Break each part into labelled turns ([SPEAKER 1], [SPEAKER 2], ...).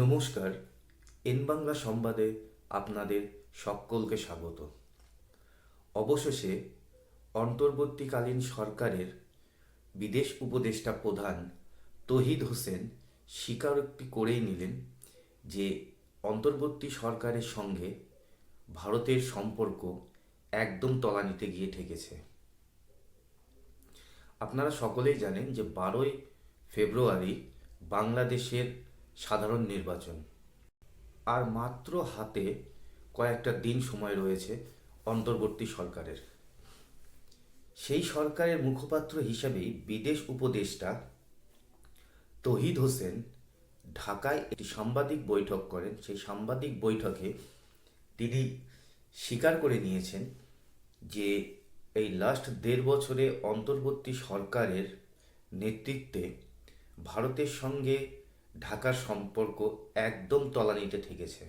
[SPEAKER 1] নমস্কার, এন বাংলা সংবাদে আপনাদের সকলকে স্বাগত। অবশেষে অন্তর্বর্তীকালীন সরকারের বিদেশ উপদেষ্টা প্রধান তহিদ হোসেন স্বীকারোক্তি করেই নিলেন যে অন্তর্বর্তী সরকারের সঙ্গে ভারতের সম্পর্ক একদম তলানিতে গিয়ে ঠেকেছে। আপনারা সকলেই জানেন যে বারোই ফেব্রুয়ারি বাংলাদেশের সাধারণ নির্বাচন। আর মাত্র হাতে কয়েকটা দিন সময় রয়েছে অন্তর্বর্তী সরকারের। সেই সরকারের মুখপাত্র হিসেবেই বিদেশ উপদেষ্টা তহিদ হোসেন ঢাকায় একটি সাংবাদিক বৈঠক করেন। সেই সাংবাদিক বৈঠকে তিনি স্বীকার করে নিয়েছেন যে এই লাস্ট দেড় বছরে অন্তর্বর্তী সরকারের নেতৃত্বে ভারতের সঙ্গে ঢাকার সম্পর্ক একদম তলানিতে ঠেকেছে।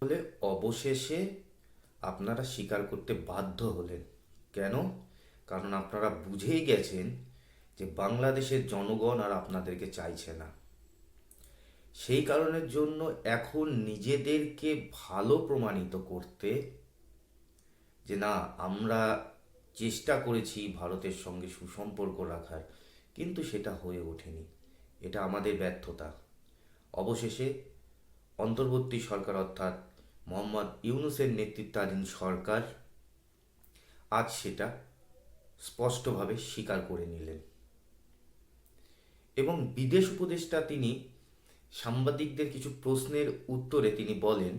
[SPEAKER 1] ফলে অবশেষে আপনারা স্বীকার করতে বাধ্য হলেন। কেন? কারণ আপনারা বুঝেই গেছেন যে বাংলাদেশের জনগণ আর আপনাদেরকে চাইছে না। সেই কারণের জন্য এখন নিজেদেরকে ভালো প্রমাণিত করতে যে না, আমরা চেষ্টা করেছি ভারতের সঙ্গে সুসম্পর্ক রাখার, কিন্তু সেটা হয়ে ওঠেনি। এটা আমাদের ব্যর্থতা। অবশেষে অন্তর্বর্তী সরকার অর্থাৎ মোহাম্মদ ইউনুসের নেতৃত্বাধীন সরকার আজ সেটা স্পষ্টভাবে স্বীকার করে নিলেন। এবং বিদেশ উপদেষ্টা তিনি সাংবাদিকদের কিছু প্রশ্নের উত্তরে তিনি বলেন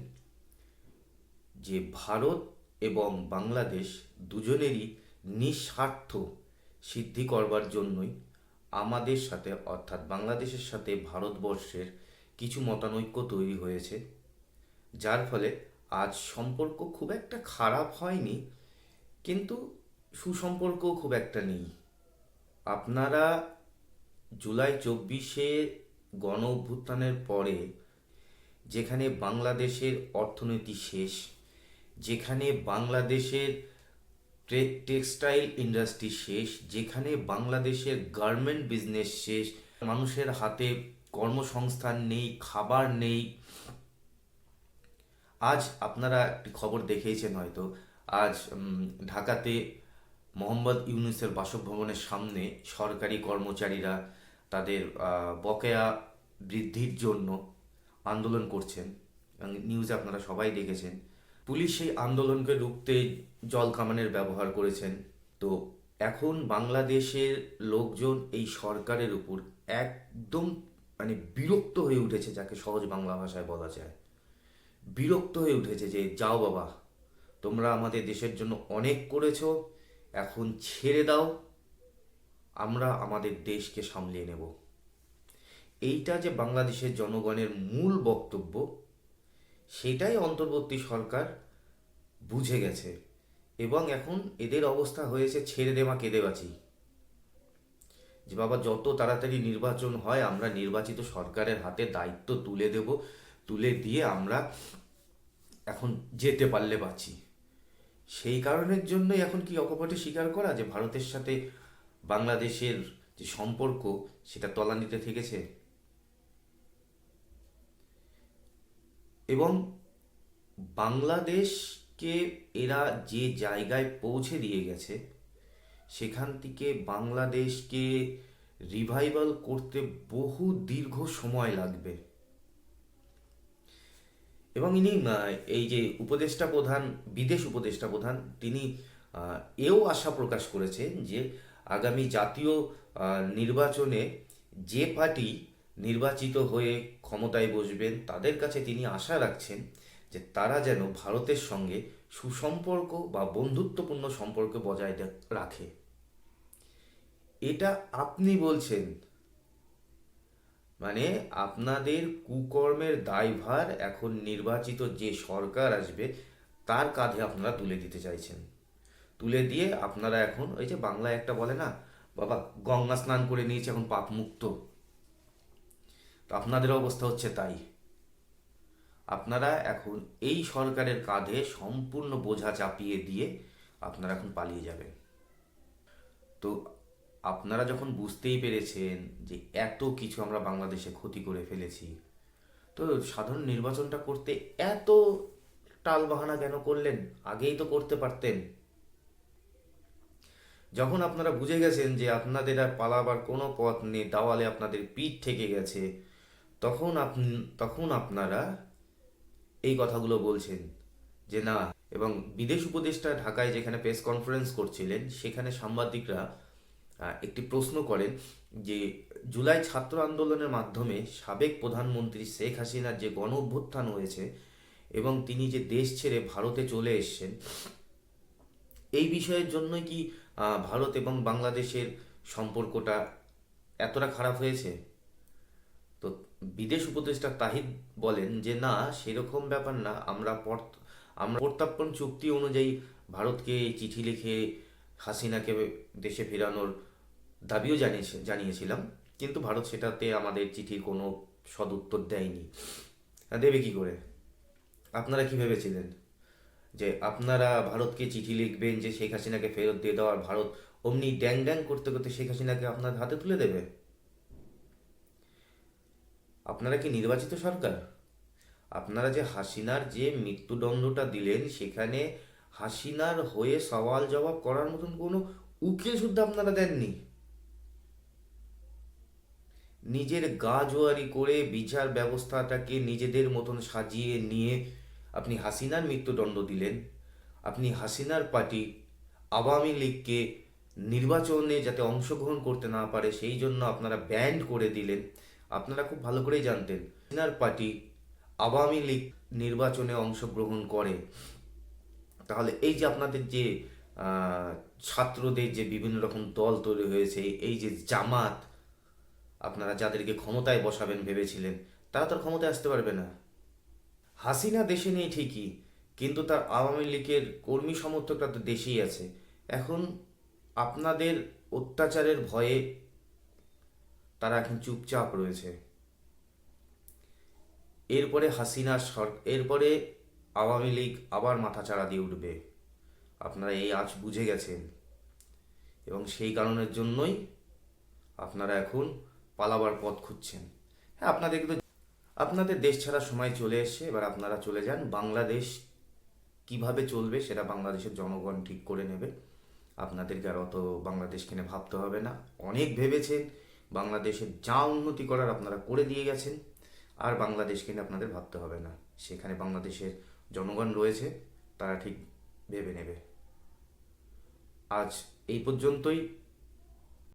[SPEAKER 1] যে ভারত এবং বাংলাদেশ দুজনেরই নিঃস্বার্থ সিদ্ধি করবার জন্যই আমাদের সাথে অর্থাৎ বাংলাদেশের সাথে ভারতবর্ষের কিছু মতানৈক্য তৈরি হয়েছে, যার ফলে আজ সম্পর্ক খুব একটা খারাপ হয়নি, কিন্তু সুসম্পর্কও খুব একটা নেই। আপনারা জুলাই চব্বিশে গণ অভ্যুত্থানের পরে যেখানে বাংলাদেশের অর্থনীতি শেষ, যেখানে বাংলাদেশের টেক্সটাইল ইন্ডাস্ট্রি শেষ, যেখানে বাংলাদেশের গার্মেন্ট বিজনেস শেষ, মানুষের হাতে কর্মসংস্থান নেই, খাবার নেই। আজ আপনারা একটি খবর দেখেইছেন হয়তো। আজ ঢাকাতে মোহাম্মদ ইউনুসের বাসভবনের সামনে সরকারি কর্মচারীরা তাদের বকেয়া বৃদ্ধির জন্য আন্দোলন করছেন। নিউজে আপনারা সবাই দেখেছেন। পুলিশ সেই আন্দোলনকে রুখতে জল কামানের ব্যবহার করেছেন। তো এখন বাংলাদেশের লোকজন এই সরকারের উপর একদম মানে বিরক্ত হয়ে উঠেছে যাকে সহজ বাংলা ভাষায় বলা যায়। বিরক্ত হয়ে উঠেছে যে, যাও বাবা, তোমরা আমাদের দেশের জন্য অনেক করেছ, এখন ছেড়ে দাও, আমরা আমাদের দেশকে সামলিয়ে নেব। এইটা যে বাংলাদেশের জনগণের মূল বক্তব্য, সেটাই অন্তর্বর্তী সরকার বুঝে গেছে। এবং এখন এদের অবস্থা হয়েছে, ছেড়ে দেওয়া কেঁদে বাঁচি। যে বাবা, যত তাড়াতাড়ি নির্বাচন হয়, আমরা নির্বাচিত সরকারের হাতে দায়িত্ব তুলে দেব, তুলে দিয়ে আমরা এখন যেতে পারলে বাঁচি। সেই কারণের জন্যই এখন কি অকপটে স্বীকার করা যে ভারতের সাথে বাংলাদেশের যে সম্পর্ক, সেটা তলানিতে থেকেছে? এবং বাংলাদেশকে এরা যে জায়গায় পৌঁছে দিয়ে গেছে সেখান থেকে বাংলাদেশকে রিভাইভাল করতে বহু দীর্ঘ সময় লাগবে। এবং ইনি এই যে উপদেষ্টা প্রধান, বিদেশ উপদেষ্টা প্রধান, তিনি এও আশা প্রকাশ করেছেন যে আগামী জাতীয় নির্বাচনে যে পার্টি নির্বাচিত হয়ে ক্ষমতায় বসবেন, তাদের কাছে তিনি আশা রাখছেন যে তারা যেন ভারতের সঙ্গে সুসম্পর্ক বা বন্ধুত্বপূর্ণ সম্পর্ক বজায় রাখে। এটা আপনি বলছেন। মানে আপনাদের কুকর্মের দায়ভার এখন নির্বাচিত যে সরকার আসবে, তার কাঁধে আপনারা তুলে দিতে চাইছেন। তুলে দিয়ে আপনারা এখন ওই যে বাংলায় একটা বলে না, বাবা গঙ্গা স্নান করে নিয়েছে এখন পাপ মুক্ত তো আপনাদের অবস্থা হচ্ছে তাই। আপনারা এখন এই সরকারের কাঁধে সম্পূর্ণ বোঝা চাপিয়ে দিয়ে আপনারা এখন পালিয়ে যাবেন। তো আপনারা যখন বুঝতেই পেরেছেন যে এত কিছু আমরা বাংলাদেশে ক্ষতি করে ফেলেছি, তো সাধারণ নির্বাচনটা করতে এত টালবাহানা কেন করলেন? আগেই তো করতে পারতেন। যখন আপনারা বুঝে গেছেন যে আপনাদের আর পালাবার কোনো পথ নেই দাওয়ালে আপনাদের পিঠ থেকে গেছে, তখন আপনি, তখন আপনারা এই কথাগুলো বলছেন যে না, এবং বিদেশ উপদেষ্টা ঢাকায় যেখানে প্রেস কনফারেন্স করছিলেন, সেখানে সাংবাদিকরা একটি প্রশ্ন করেন যে জুলাই ছাত্র আন্দোলনের মাধ্যমে সাবেক প্রধানমন্ত্রী শেখ হাসিনার যে গণ অভ্যুত্থান হয়েছে এবং তিনি যে দেশ ছেড়ে ভারতে চলে এসছেন, এই বিষয়ের জন্যই কি ভারত এবং বাংলাদেশের সম্পর্কটা এতটা খারাপ হয়েছে? তো বিদেশ উপদেষ্টা তাহিদ বলেন যে, না, সেরকম ব্যাপার না। আমরা আমরা প্রত্যার্পণ চুক্তি অনুযায়ী ভারতকে চিঠি লিখে হাসিনাকে দেশে ফেরানোর দাবিও জানিয়েছে, জানিয়েছিলাম। কিন্তু ভারত সেটাতে আমাদের চিঠির কোনো সদুত্তর দেয়নি। দেবে কি করে? আপনারা কি ভেবেছিলেন? যে আপনারা ভারতকে চিঠি লিখবেন যে, শেখ হাসিনাকে ফেরত দিয়ে দেওয়ার ভারত অমনি ড্যাং ড্যাং করতে করতে শেখ হাসিনাকে আপনার হাতে তুলে দেবে? আপনারা কি নির্বাচিত সরকার? আপনারা যে হাসিনার যে মৃত্যুদণ্ডটা দিলেন, সেখানে হাসিনার হয়ে সওয়াল জবাব করার মতন কোনো উকিল শুদ্ধ আপনারা দেননি? নিজের গা জোয়ারি করে বিচার ব্যবস্থাটাকে নিজেদের মতন সাজিয়ে নিয়ে আপনি হাসিনার মৃত্যুদণ্ড দিলেন। আপনি হাসিনার পার্টি আওয়ামী লীগকে নির্বাচনে যাতে অংশগ্রহণ করতে না পারে, সেই জন্য আপনারা ব্যান্ড করে দিলেন। আপনারা খুব ভালো করেই জানতেন। হাসিনার পার্টি আওয়ামী লীগ নির্বাচনে অংশগ্রহণ করে। তাহলে এই যে আপনাদের যে ছাত্রদের যে বিভিন্ন রকম দল তৈরি হয়েছে, এই যে জামাত, আপনারা যাদেরকে ক্ষমতায় বসাবেন ভেবেছিলেন, তারা তো ক্ষমতায় আসতে পারবে না। হাসিনা দেশে নেই ঠিকই, কিন্তু তার আওয়ামী লীগের কর্মী সমর্থকরা তো দেশেই আছে। এখন আপনাদের অত্যাচারের ভয়ে তারা এখন চুপচাপ রয়েছে। এরপরে হাসিনা সর এরপরে আওয়ামী লীগ আবার মাথাচাড়া দিয়ে উঠবে। আপনারা এই আজ বুঝে গেছেন। এবং সেই কারণের জন্যই আপনারা এখন পালাবার পথ খুঁজছেন। হ্যাঁ আপনাদের কিন্তু আপনাদের দেশ ছাড়া সময় চলে এসে এবার আপনারা চলে যান। বাংলাদেশ কীভাবে চলবে সেটা বাংলাদেশের জনগণ ঠিক করে নেবে। আপনাদেরকে আর অত বাংলাদেশ কিনে ভাবতে হবে না। অনেক ভেবেছেন। বাংলাদেশের যা উন্নতি করার আপনারা করে দিয়ে গেছেন, আর বাংলাদেশকে নিয়ে আপনাদের ভাবতে হবে না। সেখানে বাংলাদেশের জনগণ রয়েছে, তারা ঠিক ভেবে নেবে। আজ এই পর্যন্তই।